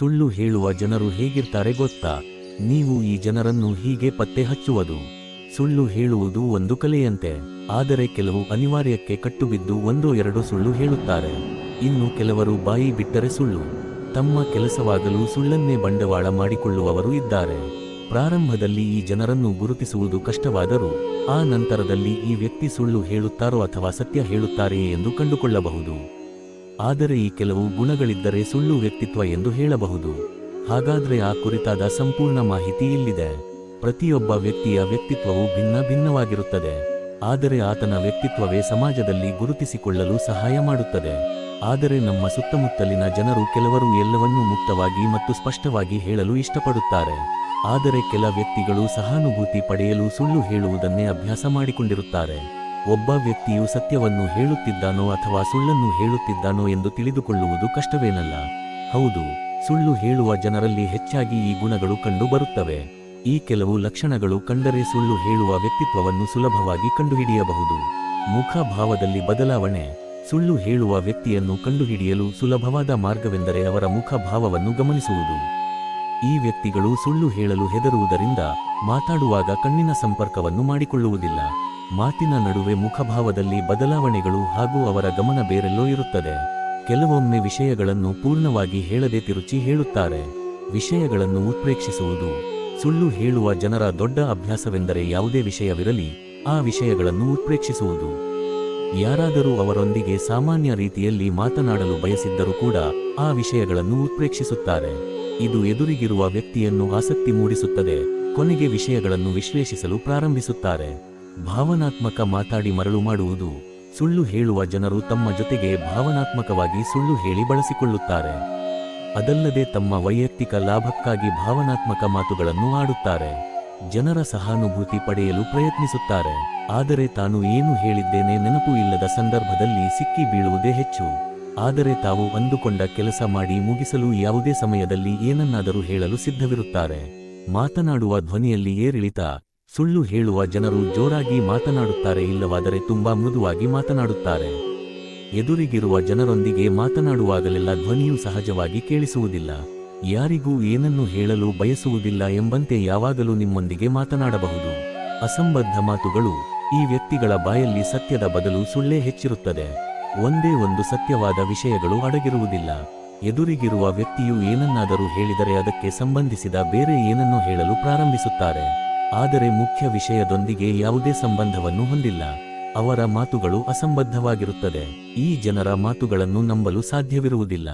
ಸುಳ್ಳು ಹೇಳುವ ಜನರು ಹೇಗಿರ್ತಾರೆ ಗೊತ್ತಾ? ನೀವು ಈ ಜನರನ್ನು ಹೀಗೆ ಪತ್ತೆ ಹಚ್ಚುವುದು. ಸುಳ್ಳು ಹೇಳುವುದು ಒಂದು ಕಲೆಯಂತೆ. ಆದರೆ ಕೆಲವು ಅನಿವಾರ್ಯಕ್ಕೆ ಕಟ್ಟುಬಿದ್ದು ಒಂದೋ ಎರಡು ಸುಳ್ಳು ಹೇಳುತ್ತಾರೆ. ಇನ್ನು ಕೆಲವರು ಬಾಯಿ ಬಿಟ್ಟರೆ ಸುಳ್ಳು. ತಮ್ಮ ಕೆಲಸವಾಗಲು ಸುಳ್ಳನ್ನೇ ಬಂಡವಾಳ ಮಾಡಿಕೊಳ್ಳುವವರು ಇದ್ದಾರೆ. ಪ್ರಾರಂಭದಲ್ಲಿ ಈ ಜನರನ್ನು ಗುರುತಿಸುವುದು ಕಷ್ಟವಾದರೂ, ಆ ನಂತರದಲ್ಲಿ ಈ ವ್ಯಕ್ತಿ ಸುಳ್ಳು ಹೇಳುತ್ತಾರೋ ಅಥವಾ ಸತ್ಯ ಹೇಳುತ್ತಾರೆಯೇ ಎಂದು ಕಂಡುಕೊಳ್ಳಬಹುದು. ಆದರೆ ಈ ಕೆಲವು ಗುಣಗಳಿದ್ದರೆ ಸುಳ್ಳು ವ್ಯಕ್ತಿತ್ವ ಎಂದು ಹೇಳಬಹುದು. ಹಾಗಾದ್ರೆ ಆ ಕುರಿತಾದ ಸಂಪೂರ್ಣ ಮಾಹಿತಿ ಇಲ್ಲಿದೆ. ಪ್ರತಿಯೊಬ್ಬ ವ್ಯಕ್ತಿಯ ವ್ಯಕ್ತಿತ್ವವು ಭಿನ್ನ ಭಿನ್ನವಾಗಿರುತ್ತದೆ. ಆದರೆ ಆತನ ವ್ಯಕ್ತಿತ್ವವೇ ಸಮಾಜದಲ್ಲಿ ಗುರುತಿಸಿಕೊಳ್ಳಲು ಸಹಾಯ ಮಾಡುತ್ತದೆ. ಆದರೆ ನಮ್ಮ ಸುತ್ತಮುತ್ತಲಿನ ಜನರು ಕೆಲವರು ಎಲ್ಲವನ್ನೂ ಮುಕ್ತವಾಗಿ ಮತ್ತು ಸ್ಪಷ್ಟವಾಗಿ ಹೇಳಲು ಇಷ್ಟಪಡುತ್ತಾರೆ. ಆದರೆ ಕೆಲ ವ್ಯಕ್ತಿಗಳು ಸಹಾನುಭೂತಿ ಪಡೆಯಲು ಸುಳ್ಳು ಹೇಳುವುದನ್ನೇ ಅಭ್ಯಾಸ ಮಾಡಿಕೊಂಡಿರುತ್ತಾರೆ. ಒಬ್ಬ ವ್ಯಕ್ತಿಯು ಸತ್ಯವನ್ನು ಹೇಳುತ್ತಿದ್ದಾನೋ ಅಥವಾ ಸುಳ್ಳನ್ನು ಹೇಳುತ್ತಿದ್ದಾನೋ ಎಂದು ತಿಳಿದುಕೊಳ್ಳುವುದು ಕಷ್ಟವೇನಲ್ಲ. ಹೌದು, ಸುಳ್ಳು ಹೇಳುವ ಜನರಲ್ಲಿ ಹೆಚ್ಚಾಗಿ ಈ ಗುಣಗಳು ಕಂಡು ಬರುತ್ತವೆ ಈ ಕೆಲವು ಲಕ್ಷಣಗಳು ಕಂಡರೆ ಸುಳ್ಳು ಹೇಳುವ ವ್ಯಕ್ತಿತ್ವವನ್ನು ಸುಲಭವಾಗಿ ಕಂಡುಹಿಡಿಯಬಹುದು. ಮುಖಭಾವದಲ್ಲಿ ಬದಲಾವಣೆ. ಸುಳ್ಳು ಹೇಳುವ ವ್ಯಕ್ತಿಯನ್ನು ಕಂಡುಹಿಡಿಯಲು ಸುಲಭವಾದ ಮಾರ್ಗವೆಂದರೆ ಅವರ ಮುಖಭಾವವನ್ನು ಗಮನಿಸುವುದು. ಈ ವ್ಯಕ್ತಿಗಳು ಸುಳ್ಳು ಹೇಳಲು ಹೆದರುವುದರಿಂದ ಮಾತಾಡುವಾಗ ಕಣ್ಣಿನ ಸಂಪರ್ಕವನ್ನು ಮಾಡಿಕೊಳ್ಳುವುದಿಲ್ಲ. ಮಾತಿನ ನಡುವೆ ಮುಖಭಾವದಲ್ಲಿ ಬದಲಾವಣೆಗಳು ಹಾಗೂ ಅವರ ಗಮನ ಬೇರೆಲ್ಲೋ ಇರುತ್ತದೆ. ಕೆಲವೊಮ್ಮೆ ವಿಷಯಗಳನ್ನು ಪೂರ್ಣವಾಗಿ ಹೇಳದೆ ತಿರುಚಿ ಹೇಳುತ್ತಾರೆ. ವಿಷಯಗಳನ್ನು ಉತ್ಪ್ರೇಕ್ಷಿಸುವುದು. ಸುಳ್ಳು ಹೇಳುವ ಜನರ ದೊಡ್ಡ ಅಭ್ಯಾಸವೆಂದರೆ ಯಾವುದೇ ವಿಷಯವಿರಲಿ, ಆ ವಿಷಯಗಳನ್ನು ಉತ್ಪ್ರೇಕ್ಷಿಸುವುದು. ಯಾರಾದರೂ ಅವರೊಂದಿಗೆ ಸಾಮಾನ್ಯ ರೀತಿಯಲ್ಲಿ ಮಾತನಾಡಲು ಬಯಸಿದ್ದರೂ ಕೂಡ ಆ ವಿಷಯಗಳನ್ನು ಉತ್ಪ್ರೇಕ್ಷಿಸುತ್ತಾರೆ. ಇದು ಎದುರಿಗಿರುವ ವ್ಯಕ್ತಿಯನ್ನು ಆಸಕ್ತಿ ಮೂಡಿಸುತ್ತದೆ, ಕೊನೆಗೆ ವಿಷಯಗಳನ್ನು ವಿಶ್ಲೇಷಿಸಲು ಪ್ರಾರಂಭಿಸುತ್ತಾರೆ. ಭಾವನಾತ್ಮಕ ಮಾತಾಡಿ ಮರಳು ಮಾಡುವುದು, ಸುಳ್ಳು ಹೇಳುವ ಜನರು ತಮ್ಮ ಜೊತೆಗೆ ಭಾವನಾತ್ಮಕವಾಗಿ ಸುಳ್ಳು ಹೇಳಿ ಬಳಸಿಕೊಳ್ಳುತ್ತಾರೆ. ಅದಲ್ಲದೆ ತಮ್ಮ ವೈಯಕ್ತಿಕ ಲಾಭಕ್ಕಾಗಿ ಭಾವನಾತ್ಮಕ ಮಾತುಗಳನ್ನು ಆಡುತ್ತಾರೆ. ಜನರ ಸಹಾನುಭೂತಿ ಪಡೆಯಲು ಪ್ರಯತ್ನಿಸುತ್ತಾರೆ. ಆದರೆ ತಾನು ಏನು ಹೇಳಿದ್ದೇನೆ ನೆನಪು ಇಲ್ಲದ ಸಂದರ್ಭದಲ್ಲಿ ಸಿಕ್ಕಿ ಬೀಳುವುದೇ ಹೆಚ್ಚು. ಆದರೆ ತಾವು ಅಂದುಕೊಂಡ ಕೆಲಸ ಮಾಡಿ ಮುಗಿಸಲು ಯಾವುದೇ ಸಮಯದಲ್ಲಿ ಏನನ್ನಾದರೂ ಹೇಳಲು ಸಿದ್ಧವಿರುತ್ತಾರೆ. ಮಾತನಾಡುವ ಧ್ವನಿಯಲ್ಲಿ ಏರಿಳಿತ ಸುಳ್ಳು ಹೇಳುವ ಜನರು ಜೋರಾಗಿ ಮಾತನಾಡುತ್ತಾರೆ ಇಲ್ಲವಾದರೆ ತುಂಬಾ ಮೃದುವಾಗಿ ಮಾತನಾಡುತ್ತಾರೆ. ಎದುರಿಗಿರುವ ಜನರೊಂದಿಗೆ ಮಾತನಾಡುವಾಗಲೆಲ್ಲ ಧ್ವನಿಯು ಸಹಜವಾಗಿ ಕೇಳಿಸುವುದಿಲ್ಲ. ಯಾರಿಗೂ ಏನನ್ನು ಹೇಳಲು ಬಯಸುವುದಿಲ್ಲ ಎಂಬಂತೆ ಯಾವಾಗಲೂ ನಿಮ್ಮೊಂದಿಗೆ ಮಾತನಾಡಬಹುದು. ಅಸಂಬದ್ಧ ಮಾತುಗಳು ಈ ವ್ಯಕ್ತಿಗಳ ಬಾಯಲ್ಲಿ ಸತ್ಯದ ಬದಲು ಸುಳ್ಳೇ ಹೆಚ್ಚಿರುತ್ತದೆ. ಒಂದೇ ಒಂದು ಸತ್ಯವಾದ ವಿಷಯಗಳು ಅಡಗಿರುವುದಿಲ್ಲ. ಎದುರಿಗಿರುವ ವ್ಯಕ್ತಿಯು ಏನನ್ನಾದರೂ ಹೇಳಿದರೆ ಅದಕ್ಕೆ ಸಂಬಂಧಿಸಿದ ಬೇರೆ ಏನನ್ನೋ ಹೇಳಲು ಪ್ರಾರಂಭಿಸುತ್ತಾರೆ. ಆದರೆ ಮುಖ್ಯ ವಿಷಯದೊಂದಿಗೆ ಯಾವುದೇ ಸಂಬಂಧವನ್ನು ಹೊಂದಿಲ್ಲ. ಅವರ ಮಾತುಗಳು ಅಸಂಬದ್ಧವಾಗಿರುತ್ತದೆ. ಈ ಜನರ ಮಾತುಗಳನ್ನು ನಂಬಲು ಸಾಧ್ಯವಿರುವುದಿಲ್ಲ.